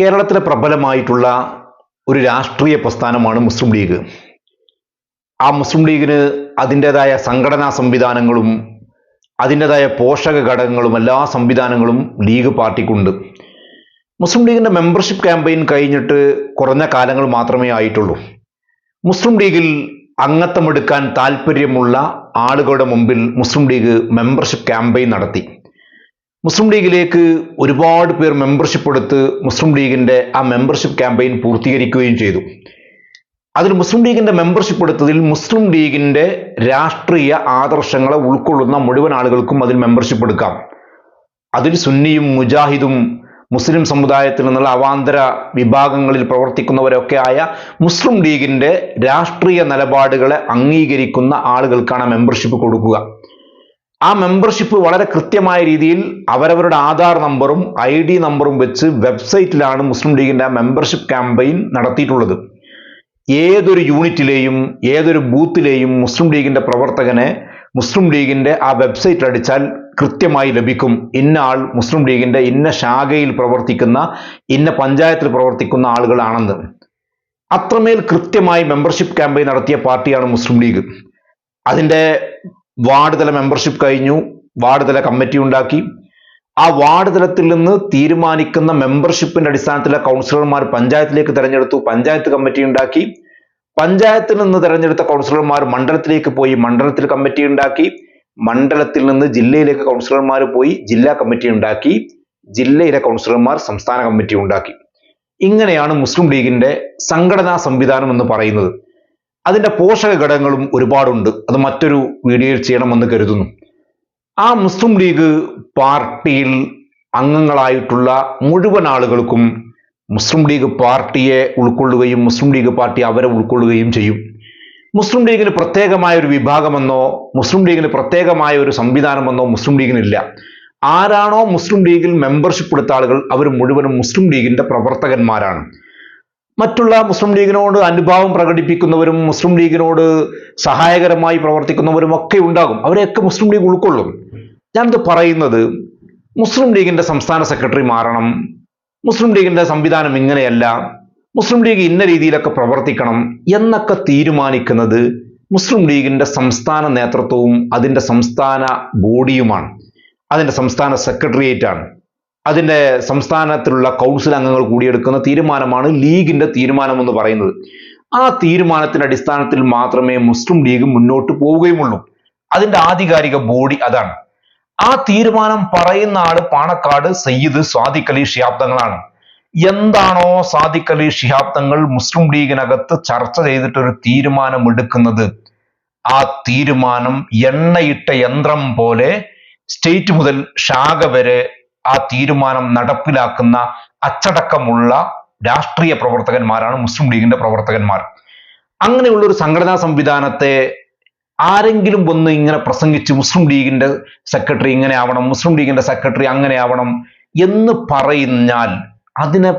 കേരളത്തിലെ പ്രബലമായിട്ടുള്ള ഒരു രാഷ്ട്രീയ പ്രസ്ഥാനമാണ് മുസ്ലിം ലീഗ്. ആ മുസ്ലിം ലീഗിന് അതിന്റെതായ സംഘടനാ സംവിധാനങ്ങളും അതിന്റെതായ പോഷക ഘടകങ്ങളും എല്ലാ സംവിധാനങ്ങളും ലീഗ് പാർട്ടിക്കുണ്ട്. മുസ്ലിം ലീഗിന്റെ മെമ്പർഷിപ്പ് ക്യാമ്പയിൻ കഴിഞ്ഞിട്ട് കുറഞ്ഞ കാലങ്ങൾ മാത്രമേ ആയിട്ടുള്ളൂ. മുസ്ലിം ലീഗിൽ അംഗത്വമെടുക്കാൻ താല്പര്യമുള്ള ആളുകളുടെ മുമ്പിൽ മുസ്ലിം ലീഗ് മെമ്പർഷിപ്പ് ക്യാമ്പയിൻ നടത്തി. മുസ്ലിം ലീഗിലേക്ക് ഒരുപാട് പേർ മെമ്പർഷിപ്പ് എടുത്ത് മുസ്ലിം ലീഗിന്റെ ആ മെമ്പർഷിപ്പ് ക്യാമ്പയിൻ പൂർത്തീകരിക്കുകയും ചെയ്തു. അതിൽ മുസ്ലിം ലീഗിന്റെ മെമ്പർഷിപ്പ് എടുത്തതിൽ മുസ്ലിം ലീഗിന്റെ രാഷ്ട്രീയ ആദർശങ്ങളെ ഉൾക്കൊള്ളുന്ന മുഴുവൻ ആളുകൾക്കും അതിൽ മെമ്പർഷിപ്പ് എടുക്കാം. അതിൽ സുന്നിയും മുജാഹിദും മുസ്ലിം സമുദായത്തിൽ നിന്നുള്ള അവാന്തര വിഭാഗങ്ങളിൽ പ്രവർത്തിക്കുന്നവരൊക്കെ ആയ മുസ്ലിം ലീഗിന്റെ രാഷ്ട്രീയ നിലപാടുകളെ അംഗീകരിക്കുന്ന ആളുകൾക്കാണ് മെമ്പർഷിപ്പ് കൊടുക്കുക. ആ മെമ്പർഷിപ്പ് വളരെ കൃത്യമായ രീതിയിൽ അവരവരുടെ ആധാർ നമ്പറും ഐ ഡി നമ്പറും വെച്ച് വെബ്സൈറ്റിലാണ് മുസ്ലിം ലീഗിന്റെ ആ മെമ്പർഷിപ്പ് ക്യാമ്പയിൻ നടത്തിയിട്ടുള്ളത്. ഏതൊരു യൂണിറ്റിലെയും ഏതൊരു ബൂത്തിലെയും മുസ്ലിം ലീഗിന്റെ പ്രവർത്തകനെ മുസ്ലിം ലീഗിന്റെ ആ വെബ്സൈറ്റ് അടിച്ചാൽ കൃത്യമായി ലഭിക്കും. ഇന്ന ആൾ മുസ്ലിം ലീഗിന്റെ ഇന്ന ശാഖയിൽ പ്രവർത്തിക്കുന്ന ഇന്ന പഞ്ചായത്തിൽ പ്രവർത്തിക്കുന്ന ആളുകളാണെന്ന്. അത്രമേൽ കൃത്യമായി മെമ്പർഷിപ്പ് ക്യാമ്പയിൻ നടത്തിയ പാർട്ടിയാണ് മുസ്ലിം ലീഗ്. അതിന്റെ വാർഡ് തല മെമ്പർഷിപ്പ് കഴിഞ്ഞു വാർഡ് തല കമ്മിറ്റി ഉണ്ടാക്കി. ആ വാർഡ് തലത്തിൽ നിന്ന് തീരുമാനിക്കുന്ന മെമ്പർഷിപ്പിന്റെ അടിസ്ഥാനത്തിൽ കൗൺസിലർമാർ പഞ്ചായത്തിലേക്ക് തെരഞ്ഞെടുത്തു പഞ്ചായത്ത് കമ്മിറ്റി ഉണ്ടാക്കി. പഞ്ചായത്തിൽ നിന്ന് തെരഞ്ഞെടുത്ത കൗൺസിലർമാർ മണ്ഡലത്തിലേക്ക് പോയി മണ്ഡലത്തിൽ കമ്മിറ്റി ഉണ്ടാക്കി. മണ്ഡലത്തിൽ നിന്ന് ജില്ലയിലേക്ക് കൗൺസിലർമാർ പോയി ജില്ലാ കമ്മിറ്റി ഉണ്ടാക്കി. ജില്ലയിലെ കൗൺസിലർമാർ സംസ്ഥാന കമ്മിറ്റി ഉണ്ടാക്കി. ഇങ്ങനെയാണ് മുസ്ലിം ലീഗിന്റെ സംഘടനാ സംവിധാനം എന്ന് പറയുന്നത്. അതിന്റെ പോഷക ഘടകങ്ങളും ഒരുപാടുണ്ട്. അത് മറ്റൊരു വീഡിയോയിൽ ചെയ്യണമെന്ന് കരുതുന്നു. ആ മുസ്ലിം ലീഗ് പാർട്ടിയിൽ അംഗങ്ങളായിട്ടുള്ള മുഴുവൻ ആളുകൾക്കും മുസ്ലിം ലീഗ് പാർട്ടിയെ ഉൾക്കൊള്ളുകയും മുസ്ലിം ലീഗ് പാർട്ടി അവരെ ഉൾക്കൊള്ളുകയും ചെയ്യും. മുസ്ലിം ലീഗിന് പ്രത്യേകമായ ഒരു വിഭാഗമെന്നോ മുസ്ലിം ലീഗിന് പ്രത്യേകമായ ഒരു സംവിധാനമെന്നോ മുസ്ലിം ലീഗിനില്ല. ആരാണോ മുസ്ലിം ലീഗിൽ മെമ്പർഷിപ്പ് എടുത്ത ആളുകൾ അവർ മുഴുവനും മുസ്ലിം ലീഗിന്റെ പ്രവർത്തകന്മാരാണ്. മറ്റുള്ള മുസ്ലിം ലീഗിനോട് അനുഭാവം പ്രകടിപ്പിക്കുന്നവരും മുസ്ലിം ലീഗിനോട് സഹായകരമായി പ്രവർത്തിക്കുന്നവരും ഒക്കെ ഉണ്ടാകും. അവരെയൊക്കെ മുസ്ലിം ലീഗ് ഉൾക്കൊള്ളും. ഞാനിത് പറയുന്നത് മുസ്ലിം ലീഗിന്റെ സംസ്ഥാന സെക്രട്ടറി മാറണം. മുസ്ലിം ലീഗിന്റെ സംവിധാനം ഇങ്ങനെയല്ല. മുസ്ലിം ലീഗ് ഇന്ന രീതിയിലൊക്കെ പ്രവർത്തിക്കണം എന്നൊക്കെ തീരുമാനിക്കുന്നത് മുസ്ലിം ലീഗിന്റെ സംസ്ഥാന നേതൃത്വവും അതിന്റെ സംസ്ഥാന ബോഡിയുമാണ്. അതിന്റെ സംസ്ഥാന സെക്രട്ടേറിയറ്റ് ആണ് അതിന്റെ സംസ്ഥാനത്തിലുള്ള കൗൺസിൽ അംഗങ്ങൾ കൂടിയെടുക്കുന്ന തീരുമാനമാണ് ലീഗിന്റെ തീരുമാനം എന്ന് പറയുന്നത്. ആ തീരുമാനത്തിന്റെ അടിസ്ഥാനത്തിൽ മാത്രമേ മുസ്ലിം ലീഗ് മുന്നോട്ട് പോവുകയുമുള്ളൂ. അതിന്റെ ആധികാരിക ബോഡി അതാണ്. ആ തീരുമാനം പറയുന്ന ആൾ പാണക്കാട് സയ്യിദ് സ്വാദിഖ് അലി ഷിഹാബ് തങ്ങളാണ്. എന്താണോ സാദിഖ് അലി ഷിഹാബ് തങ്ങൾ മുസ്ലിം ലീഗിനകത്ത് ചർച്ച ചെയ്തിട്ട് ഒരു തീരുമാനം എടുക്കുന്നത് ആ തീരുമാനം എണ്ണയിട്ട യന്ത്രം പോലെ സ്റ്റേറ്റ് മുതൽ ശാഖ വരെ ആ തീരുമാനം നടപ്പിലാക്കുന്ന അച്ചടക്കമുള്ള രാഷ്ട്രീയ പ്രവർത്തകന്മാരാണ് മുസ്ലിം ലീഗിന്റെ പ്രവർത്തകന്മാർ. അങ്ങനെയുള്ള ഒരു സംഘടനാ സംവിധാനത്തെ ആരെങ്കിലും വന്ന് ഇങ്ങനെ പ്രസംഗിച്ച് മുസ്ലിം ലീഗിന്റെ സെക്രട്ടറി ഇങ്ങനെ ആവണം മുസ്ലിം ലീഗിന്റെ സെക്രട്ടറി അങ്ങനെ ആവണം എന്ന് പറഞ്ഞാൽ അതിനെ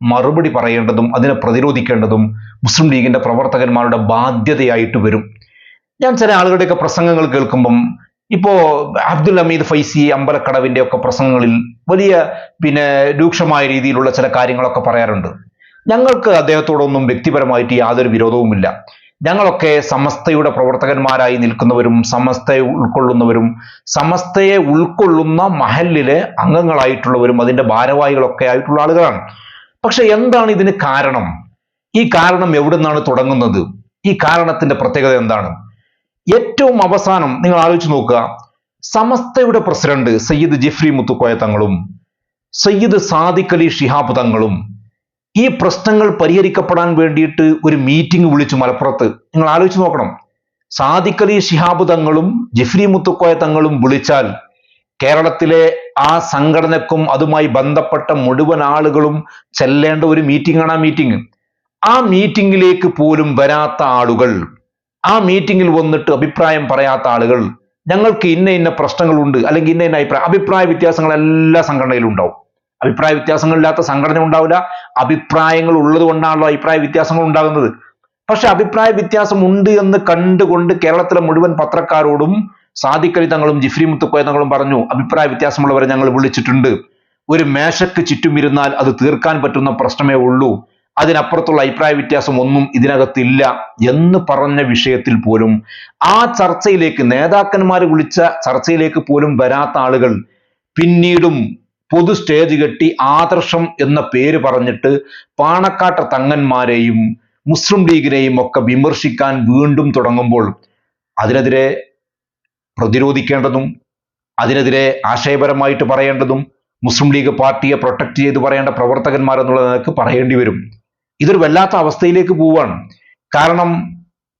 മറുപടി പറയേണ്ടതും അതിനെ പ്രതിരോധിക്കേണ്ടതും മുസ്ലിം ലീഗിന്റെ പ്രവർത്തകന്മാരുടെ ബാധ്യതയായിട്ട് വരും. ഞാൻ ചില ആളുകളുടെയൊക്കെ പ്രസംഗങ്ങൾ കേൾക്കുമ്പം ഇപ്പോ അബ്ദുൽ അമീദ് ഫൈസി അമ്പലക്കടവിന്റെ ഒക്കെ പ്രസംഗങ്ങളിൽ വലിയ പിന്നെ രൂക്ഷമായ രീതിയിലുള്ള ചില കാര്യങ്ങളൊക്കെ പറയാറുണ്ട്. ഞങ്ങൾക്ക് അദ്ദേഹത്തോടൊന്നും വ്യക്തിപരമായിട്ട് യാതൊരു വിരോധവുമില്ല. ഞങ്ങളൊക്കെ സമസ്തയുടെ പ്രവർത്തകന്മാരായി നിൽക്കുന്നവരും സമസ്തയെ ഉൾക്കൊള്ളുന്നവരും സമസ്തയെ ഉൾക്കൊള്ളുന്ന മഹലിലെ അംഗങ്ങളായിട്ടുള്ളവരും അതിന്റെ ഭാരവാഹികളൊക്കെ ആയിട്ടുള്ള ആളുകളാണ്. പക്ഷെ എന്താണ് ഇതിന് കാരണം? ഈ കാരണം എവിടെ നിന്നാണ് തുടങ്ങുന്നത്? ഈ കാരണത്തിന്റെ പ്രത്യേകത എന്താണ്? ഏറ്റവും അവസാനം നിങ്ങൾ ആലോചിച്ച് നോക്കുക. സമസ്തയുടെ പ്രസിഡന്റ് സയ്യിദ് ജിഫ്രി മുത്തുക്കോയ തങ്ങളും സയ്യിദ് സാദിഖ് അലി ഷിഹാബ് തങ്ങളും ഈ പ്രശ്നങ്ങൾ പരിഹരിക്കപ്പെടാൻ വേണ്ടിയിട്ട് ഒരു മീറ്റിംഗ് വിളിച്ചു മലപ്പുറത്ത്. നിങ്ങൾ ആലോചിച്ച് നോക്കണം. സാദിഖ് അലി ഷിഹാബ് തങ്ങളും ജിഫ്രി മുത്തുക്കോയ തങ്ങളും വിളിച്ചാൽ കേരളത്തിലെ ആ സംഘടനക്കും അതുമായി ബന്ധപ്പെട്ട മുഴുവൻ ആളുകളും ചെല്ലേണ്ട ഒരു മീറ്റിംഗ് ആണ് ആ മീറ്റിംഗ് ആ മീറ്റിംഗിലേക്ക് പോലും വരാത്ത ആളുകൾ ആ മീറ്റിംഗിൽ വന്നിട്ട് അഭിപ്രായം പറയാത്ത ആളുകൾ ഞങ്ങൾക്ക് ഇന്ന ഇന്ന പ്രശ്നങ്ങളുണ്ട് അല്ലെങ്കിൽ ഇന്ന ഇന്ന അഭിപ്രായം അഭിപ്രായ വ്യത്യാസങ്ങൾ എല്ലാ സംഘടനയിലും ഉണ്ടാവും. അഭിപ്രായ വ്യത്യാസങ്ങളില്ലാത്ത സംഘടന ഉണ്ടാവില്ല. അഭിപ്രായങ്ങൾ ഉള്ളത് കൊണ്ടാണല്ലോ അഭിപ്രായ വ്യത്യാസങ്ങൾ ഉണ്ടാകുന്നത്. പക്ഷെ അഭിപ്രായ വ്യത്യാസം ഉണ്ട് എന്ന് കണ്ടുകൊണ്ട് കേരളത്തിലെ മുഴുവൻ പത്രക്കാരോടും സാദിക്കലി തങ്ങളും ജിഫ്രി മുത്തുക്കോയ തങ്ങളും പറഞ്ഞു അഭിപ്രായ വ്യത്യാസമുള്ളവരെ ഞങ്ങൾ വിളിച്ചിട്ടുണ്ട്. ഒരു മേശക്ക് ചുറ്റുമിരുന്നാൽ അത് തീർക്കാൻ പറ്റുന്ന പ്രശ്നമേ ഉള്ളൂ. അതിനപ്പുറത്തുള്ള അഭിപ്രായ വ്യത്യാസം ഒന്നും ഇതിനകത്തില്ല എന്ന് പറഞ്ഞ വിഷയത്തിൽ പോലും ആ ചർച്ചയിലേക്ക് നേതാക്കന്മാർ വിളിച്ച ചർച്ചയിലേക്ക് പോലും വരാത്ത ആളുകൾ പിന്നീടും പൊതു സ്റ്റേജ് കെട്ടി ആദർശം എന്ന പേര് പറഞ്ഞിട്ട് പാണക്കാട്ട തങ്ങന്മാരെയും മുസ്ലിം ലീഗിനെയും ഒക്കെ വിമർശിക്കാൻ വീണ്ടും തുടങ്ങുമ്പോൾ അതിനെതിരെ പ്രതിരോധിക്കേണ്ടതും അതിനെതിരെ ആശയപരമായിട്ട് പറയേണ്ടതും മുസ്ലിം ലീഗ് പാർട്ടിയെ പ്രൊട്ടക്ട് ചെയ്ത് പറയേണ്ട പ്രവർത്തകന്മാർ എന്നുള്ള നിലയ്ക്ക് പറയേണ്ടി വരും. ഇതൊരു വല്ലാത്ത അവസ്ഥയിലേക്ക് പോവാണ് കാരണം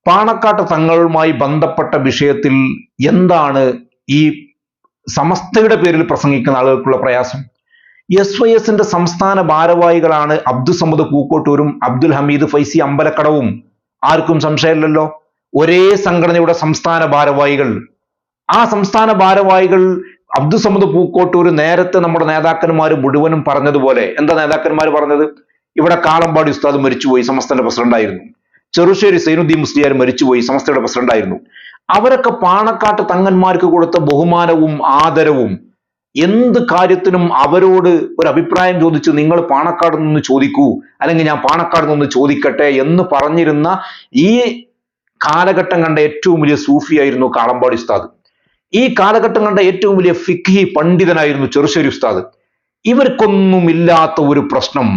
പാണക്കാട്ട് തങ്ങളുമായി ബന്ധപ്പെട്ട വിഷയത്തിൽ എന്താണ് ഈ സമസ്തയുടെ പേരിൽ പ്രസംഗിക്കുന്ന ആളുകൾക്കുള്ള പ്രയാസം? എസ് വൈ എസിന്റെ സംസ്ഥാന ഭാരവാഹികളാണ് അബ്ദുൽ സമദ് പൂക്കോട്ടൂരും അബ്ദുൽ ഹമീദ് ഫൈസി അമ്പലക്കടവും. ആർക്കും സംശയമില്ലല്ലോ? ഒരേ സംഘടനയുടെ സംസ്ഥാന ഭാരവാഹികൾ. ആ സംസ്ഥാന ഭാരവാഹികൾ അബ്ദുൽ സമദ് പൂക്കോട്ടൂർ നേരത്തെ നമ്മുടെ നേതാക്കന്മാർ മുഴുവനും പറഞ്ഞതുപോലെ എന്താ നേതാക്കന്മാർ പറഞ്ഞത്? ഇവിടെ കാളമ്പാടി ഉസ്താദ് മരിച്ചുപോയി സമസ്തന്റെ പ്രസിഡന്റായിരുന്നു ചെറുശ്ശേരി സൈനുദ്ദീൻ മുസ്ലിയാർ മരിച്ചുപോയി സമസ്തയുടെ പ്രസിഡന്റായിരുന്നു അവരൊക്കെ പാണക്കാട്ട് തങ്ങന്മാർക്ക് കൊടുത്ത ബഹുമാനവും ആദരവും എന്ത് കാര്യത്തിനും അവരോട് ഒരു അഭിപ്രായം ചോദിച്ച് നിങ്ങൾ പാണക്കാട് നിന്ന് ചോദിക്കൂ അല്ലെങ്കിൽ ഞാൻ പാണക്കാട് നിന്ന് ചോദിക്കട്ടെ എന്ന് പറഞ്ഞിരുന്ന ഈ കാലഘട്ടം കണ്ട ഏറ്റവും വലിയ സൂഫിയായിരുന്നു കാളമ്പാടി ഉസ്താദ്. ഈ കാലഘട്ടം കണ്ട ഏറ്റവും വലിയ ഫിഖി പണ്ഡിതനായിരുന്നു ചെറുശ്ശേരി ഉസ്താദ്. ഇവർക്കൊന്നുമില്ലാത്ത ഒരു പ്രശ്നം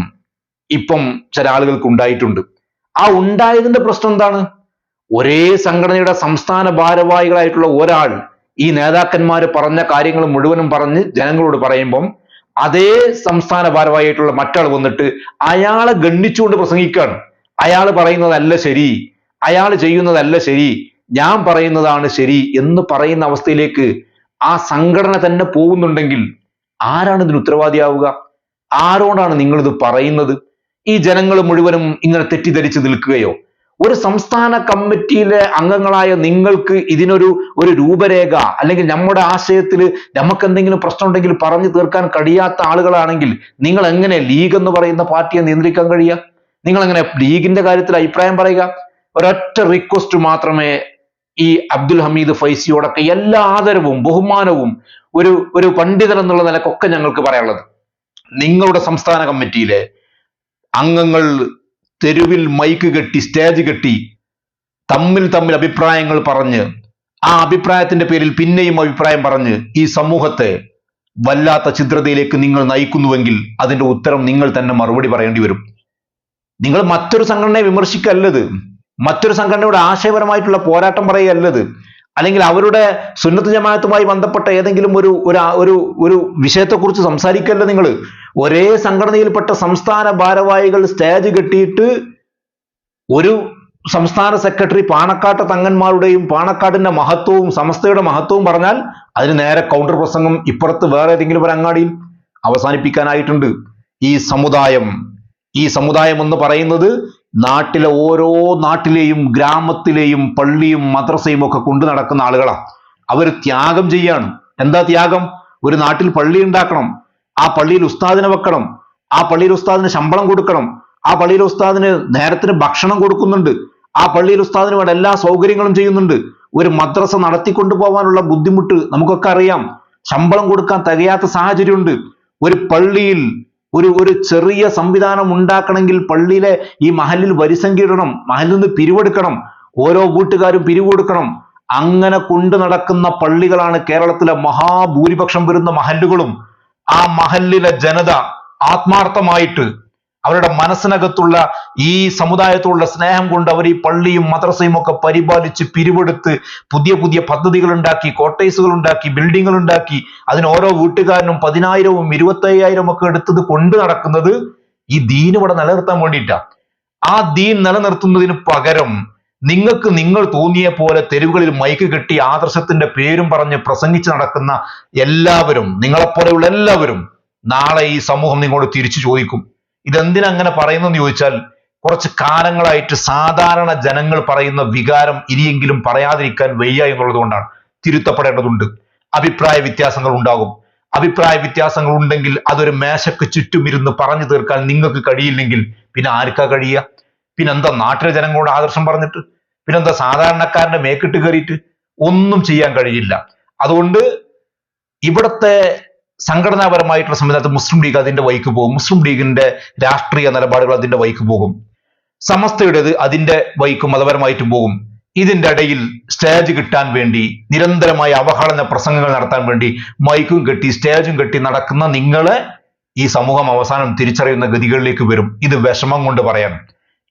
ഇപ്പം ചില ആളുകൾക്ക് ഉണ്ടായിട്ടുണ്ട്. ആ ഉണ്ടായതിന്റെ പ്രശ്നം എന്താണ്? ഒരേ സംഘടനയുടെ സംസ്ഥാന ഭാരവാഹികളായിട്ടുള്ള ഒരാൾ ഈ നേതാക്കന്മാർ പറഞ്ഞ കാര്യങ്ങൾ മുഴുവനും പറഞ്ഞ് ജനങ്ങളോട് പറയുമ്പം അതേ സംസ്ഥാന ഭാരവാഹിയായിട്ടുള്ള മറ്റാൾ വന്നിട്ട് അയാളെ ഗണ്ണിച്ചുകൊണ്ട് പ്രസംഗിക്കുകയാണ്. അയാൾ പറയുന്നതല്ല ശരി. അയാൾ ചെയ്യുന്നതല്ല ശരി. ഞാൻ പറയുന്നതാണ് ശരി എന്ന് പറയുന്ന അവസ്ഥയിലേക്ക് ആ സംഘടന തന്നെ പോകുന്നുണ്ടെങ്കിൽ ആരാണ് ഇതിന് ഉത്തരവാദിയാവുക? ആരോടാണ് നിങ്ങൾ ഇത് പറയുന്നത്? ഈ ജനങ്ങൾ മുഴുവനും ഇങ്ങനെ തെറ്റിദ്ധരിച്ചു നിൽക്കുകയോ? ഒരു സംസ്ഥാന കമ്മിറ്റിയിലെ അംഗങ്ങളായ നിങ്ങൾക്ക് ഇതിനൊരു ഒരു രൂപരേഖ അല്ലെങ്കിൽ നമ്മുടെ ആശയത്തിൽ നമുക്ക് എന്തെങ്കിലും പ്രശ്നം ഉണ്ടെങ്കിൽ പറഞ്ഞു തീർക്കാൻ കഴിയാത്ത ആളുകളാണെങ്കിൽ നിങ്ങൾ എങ്ങനെ ലീഗ് എന്ന് പറയുന്ന പാർട്ടിയെ നിയന്ത്രിക്കാൻ കഴിയുക? നിങ്ങൾ എങ്ങനെ ലീഗിന്റെ കാര്യത്തിൽ അഭിപ്രായം പറയുക? ഒരൊറ്റ റിക്വസ്റ്റ് മാത്രമേ ഈ അബ്ദുൽ ഹമീദ് ഫൈസിയോടൊക്കെ എല്ലാ ആദരവും ബഹുമാനവും ഒരു ഒരു പണ്ഡിതൻ എന്നുള്ള നിലക്കൊക്കെ ഞങ്ങൾക്ക് പറയാനുള്ളത്. നിങ്ങളുടെ സംസ്ഥാന കമ്മിറ്റിയിലെ അംഗങ്ങൾ തെരുവിൽ മൈക്ക് കെട്ടി സ്റ്റേജ് കെട്ടി തമ്മിൽ തമ്മിൽ അഭിപ്രായങ്ങൾ പറഞ്ഞ് ആ അഭിപ്രായത്തിന്റെ പേരിൽ പിന്നെയും അഭിപ്രായം പറഞ്ഞ് ഈ സമൂഹത്തെ വല്ലാത്ത ചിത്രതയിലേക്ക് നിങ്ങൾ നയിക്കുന്നുവെങ്കിൽ അതിന്റെ ഉത്തരം നിങ്ങൾ തന്നെ മറുപടി പറയേണ്ടി വരും. നിങ്ങൾ മറ്റൊരു സംഘടനയെ വിമർശിക്കല്ലത്. മറ്റൊരു സംഘടനയുടെ ആശയപരമായിട്ടുള്ള പോരാട്ടം പറയുകയല്ലത്. അല്ലെങ്കിൽ അവരുടെ സുന്നത്ത് ജമാഅത്തുമായി ബന്ധപ്പെട്ട ഏതെങ്കിലും ഒരു ഒരു ഒരു വിഷയത്തെക്കുറിച്ച് സംസാരിക്കല്ല നിങ്ങൾ ഒരേ സംഘടനയിൽപ്പെട്ട സംസ്ഥാന ഭാരവാഹികൾ സ്റ്റേജ് കെട്ടിയിട്ട് ഒരു സംസ്ഥാന സെക്രട്ടറി പാണക്കാട്ട് തങ്ങന്മാരുടെയും പാണക്കാടിന്റെ മഹത്വവും സമസ്തയുടെ മഹത്വവും പറഞ്ഞാൽ അതിന് നേരെ കൗണ്ടർ പ്രസംഗം ഇപ്പുറത്ത് വേറെ ഏതെങ്കിലും ഒരു അങ്ങാടിയിൽ അവസാനിപ്പിക്കാനായിട്ടുണ്ട്. ഈ സമുദായം ഈ സമുദായം എന്ന് പറയുന്നത് നാട്ടിലെ ഓരോ നാട്ടിലെയും ഗ്രാമത്തിലെയും പള്ളിയും മദ്രസയും ഒക്കെ കൊണ്ടു നടക്കുന്ന ആളുകളാണ് അവർ ത്യാഗം ചെയ്യാണ്. എന്താ ത്യാഗം? ഒരു നാട്ടിൽ പള്ളി ഉണ്ടാക്കണം. ആ പള്ളിയിൽ ഉസ്താദിനെ വെക്കണം. ആ പള്ളിയിൽ ഉസ്താദിന് ശമ്പളം കൊടുക്കണം. ആ പള്ളിയിൽ ഉസ്താദിന് നേരത്തിന് ഭക്ഷണം കൊടുക്കുന്നുണ്ട്. ആ പള്ളിയിൽ ഉസ്താദിന് വേണ്ട എല്ലാ സൗകര്യങ്ങളും ചെയ്യുന്നുണ്ട്. ഒരു മദ്രസ നടത്തിക്കൊണ്ടു പോകാനുള്ള ബുദ്ധിമുട്ട് നമുക്കൊക്കെ അറിയാം. ശമ്പളം കൊടുക്കാൻ തികയാത്ത സാഹചര്യമുണ്ട്. ഒരു പള്ളിയിൽ ഒരു ഒരു ചെറിയ സംവിധാനം ഉണ്ടാക്കണമെങ്കിൽ പള്ളിയിലെ ഈ മഹലിൽ വരിസംഖ്യ ഇടണം മഹലിൽ നിന്ന് പിരിവെടുക്കണം ഓരോ വീട്ടുകാരും പിരിവ് കൊടുക്കണം അങ്ങനെ കൊണ്ടു നടക്കുന്ന പള്ളികളാണ് കേരളത്തിലെ മഹാഭൂരിപക്ഷം വരുന്ന മഹല്ലുകളും. ആ മഹല്ലിലെ ജനത ആത്മാർത്ഥമായിട്ട് അവരുടെ മനസ്സിനകത്തുള്ള ഈ സമുദായത്തോടുള്ള സ്നേഹം കൊണ്ട് അവർ ഈ പള്ളിയും മദ്രസയും ഒക്കെ പരിപാലിച്ച് പിരിവെടുത്ത് പുതിയ പുതിയ പദ്ധതികൾ ഉണ്ടാക്കി കോട്ടേഴ്സുകൾ ഉണ്ടാക്കി ബിൽഡിങ്ങുകൾ ഉണ്ടാക്കി അതിന് ഓരോ വീട്ടുകാരനും പതിനായിരവും ഇരുപത്തയ്യായിരം ഒക്കെ എടുത്തത് കൊണ്ട് നടക്കുന്നത് ഈ ദീൻ ഇവിടെ നിലനിർത്താൻ വേണ്ടിയിട്ടാണ് ആ ദീൻ നിലനിർത്തുന്നതിന് പകരം നിങ്ങൾക്ക് നിങ്ങൾ തോന്നിയ പോലെ തെരുവുകളിൽ മൈക്ക് കെട്ടി ആദർശത്തിന്റെ പേരും പറഞ്ഞ് പ്രസംഗിച്ച് നടക്കുന്ന എല്ലാവരും നിങ്ങളെപ്പോലെയുള്ള എല്ലാവരും നാളെ ഈ സമൂഹം നിങ്ങളോട് തിരിച്ചു ചോദിക്കും. ഇതെന്തിനാ അങ്ങനെ പറയുന്നെന്ന് ചോദിച്ചാൽ കുറച്ച് കാലങ്ങളായിട്ട് സാധാരണ ജനങ്ങൾ പറയുന്ന വികാരം ഇനിയെങ്കിലും പറയാതിരിക്കാൻ വയ്യ എന്നുള്ളത് കൊണ്ടാണ്. തിരുത്തപ്പെടേണ്ടതുണ്ട്. അഭിപ്രായ വ്യത്യാസങ്ങൾ ഉണ്ടാകും. അഭിപ്രായ വ്യത്യാസങ്ങൾ ഉണ്ടെങ്കിൽ അതൊരു മേശക്ക് ചുറ്റുമിരുന്ന് പറഞ്ഞു തീർക്കാൻ നിങ്ങൾക്ക് കഴിയില്ലെങ്കിൽ പിന്നെ ആർക്കാ കഴിയുക? പിന്നെന്താ നാട്ടിലെ ജനങ്ങളോട് ആദർശം പറഞ്ഞിട്ട്? പിന്നെന്താ സാധാരണക്കാരന്റെ മേക്കിട്ട് കയറിയിട്ട്? ഒന്നും ചെയ്യാൻ കഴിയില്ല. അതുകൊണ്ട് ഇവിടുത്തെ സംഘടനാപരമായിട്ടുള്ള സംവിധാനത്തിൽ മുസ്ലിം ലീഗ് അതിന്റെ വഴിക്ക് പോകും. മുസ്ലിം ലീഗിന്റെ രാഷ്ട്രീയ നിലപാടുകൾ അതിന്റെ വഴിക്ക് പോകും. സമസ്തയുടേത് അതിന്റെ വഴിക്ക് മതപരമായിട്ടും പോകും. ഇതിന്റെ ഇടയിൽ സ്റ്റേജ് കിട്ടാൻ വേണ്ടി നിരന്തരമായ അവഹേളന പ്രസംഗങ്ങൾ നടത്താൻ വേണ്ടി മൈക്കും കെട്ടി സ്റ്റേജും കെട്ടി നടക്കുന്ന നിങ്ങളെ ഈ സമൂഹം അവസാനം തിരിച്ചറിയുന്ന ഗതികളിലേക്ക് വരും. ഇത് വിഷമം കൊണ്ട് പറയാൻ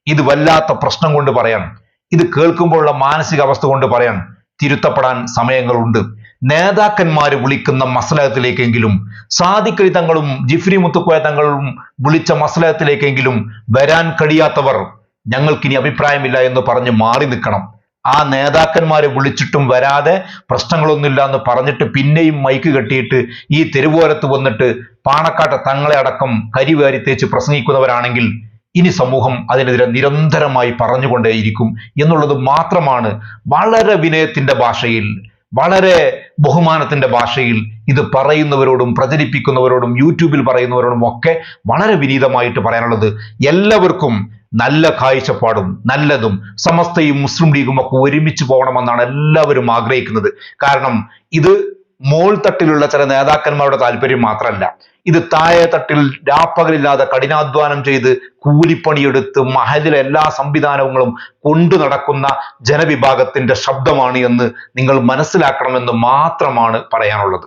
ഇത് വല്ലാത്ത പ്രശ്നം കൊണ്ട് പറയാൻ ഇത് കേൾക്കുമ്പോഴുള്ള മാനസികാവസ്ഥ കൊണ്ട് പറയാൻ തിരുത്തപ്പെടാൻ സമയങ്ങളുണ്ട്. നേതാക്കന്മാര് വിളിക്കുന്ന മസലഹത്തിലേക്കെങ്കിലും സാദിക്കലി തങ്ങളും ജിഫ്രി മുത്തുക്കോയ തങ്ങളും വിളിച്ച മസലഹത്തിലേക്കെങ്കിലും വരാൻ കഴിയാത്തവർ ഞങ്ങൾക്കിനി അഭിപ്രായമില്ല എന്ന് പറഞ്ഞ് മാറി നിൽക്കണം. ആ നേതാക്കന്മാരെ വിളിച്ചിട്ടും വരാതെ പ്രശ്നങ്ങളൊന്നുമില്ല എന്ന് പറഞ്ഞിട്ട് പിന്നെയും മൈക്ക് കെട്ടിയിട്ട് ഈ തെരുവോരത്ത് വന്നിട്ട് പാണക്കാട്ടെ തങ്ങളെ അടക്കം കരിവാരി തേച്ച് പ്രസംഗിക്കുന്നവരാണെങ്കിൽ ഇനി സമൂഹം അതിനെതിരെ നിരന്തരമായി പറഞ്ഞുകൊണ്ടേയിരിക്കും എന്നുള്ളത് മാത്രമാണ് വളരെ വിനയത്തിന്റെ ഭാഷയിൽ. വളരെ ബഹുമാനത്തിന്റെ ഭാഷയിൽ ഇത് പറയുന്നവരോടും പ്രചരിപ്പിക്കുന്നവരോടും യൂട്യൂബിൽ പറയുന്നവരോടും ഒക്കെ വളരെ വിനീതമായിട്ട് പറയാനുള്ളത് എല്ലാവർക്കും നല്ല കാഴ്ചപ്പാടും നല്ലതും സമസ്തയും മുസ്ലിം ലീഗും ഒക്കെ ഒരുമിച്ച് പോകണമെന്നാണ് എല്ലാവരും ആഗ്രഹിക്കുന്നത്. കാരണം ഇത് മോൾ തട്ടിലുള്ള ചില നേതാക്കന്മാരുടെ താല്പര്യം മാത്രമല്ല. ഇത് താഴെ തട്ടിൽ രാപ്പകലില്ലാതെ കഠിനാധ്വാനം ചെയ്ത് കൂലിപ്പണിയെടുത്ത് മഹലിലെ എല്ലാ സംവിധാനങ്ങളും കൊണ്ടു നടക്കുന്ന ജനവിഭാഗത്തിന്റെ ശബ്ദമാണ് എന്ന് നിങ്ങൾ മനസ്സിലാക്കണമെന്ന് മാത്രമാണ് പറയാനുള്ളത്.